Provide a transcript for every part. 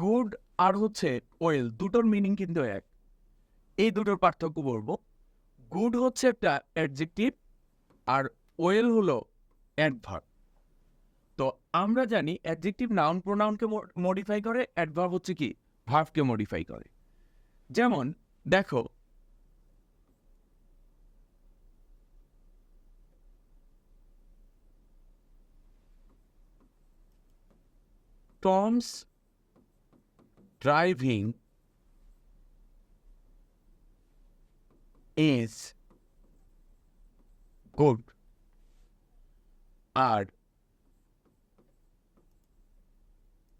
Good আর হচ্ছে well, দুটোর meaning কিন্তু এক। এই দুটোর পার্থক্য বলব। গুড হচ্ছে একটা অ্যাডজেক্টিভ আর ওয়েল হলো অ্যাডভার্ব। তো আমরা জানি অ্যাডজেক্টিভ নাউন প্রোনাউনকে মডিফাই করে, অ্যাডভার্ব হচ্ছে কি? ভার্বকে মডিফাই করে। যেমন, দেখো, Tom's driving is good আর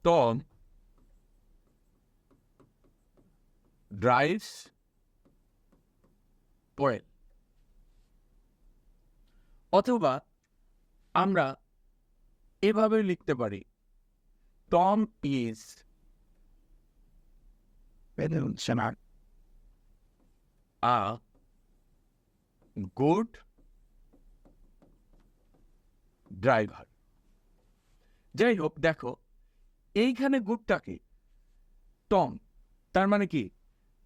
Tom drives well অথবা আমরা এভাবে লিখতে পারি Tom is a. Good driver যাই হোক দেখো, এইখানে গুডটাকে টম তার মানে কি?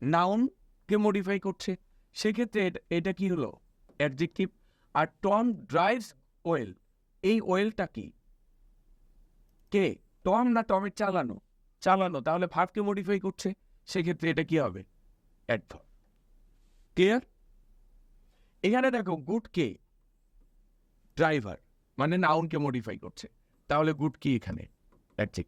নাউনকে মডিফাই করছে। সেক্ষেত্রে এটা- কি হলো? অ্যাডজেক্টিভ আর টম ড্রাইভস ওয়েল এই ওয়েলটা কি? কে? টম না টমের চালানো? চালানো। তাহলে ভার্বকে মডিফাই করছে? সেক্ষেত্রে এটা কি হবে? অ্যাডভার্ব ক্লিয়ার এখানে দেখো গুড কে? ড্রাইভার মানে নাউনকে মডিফাই করছে। তাহলে গুড কি এখানে? অ্যাডজেক্টিভ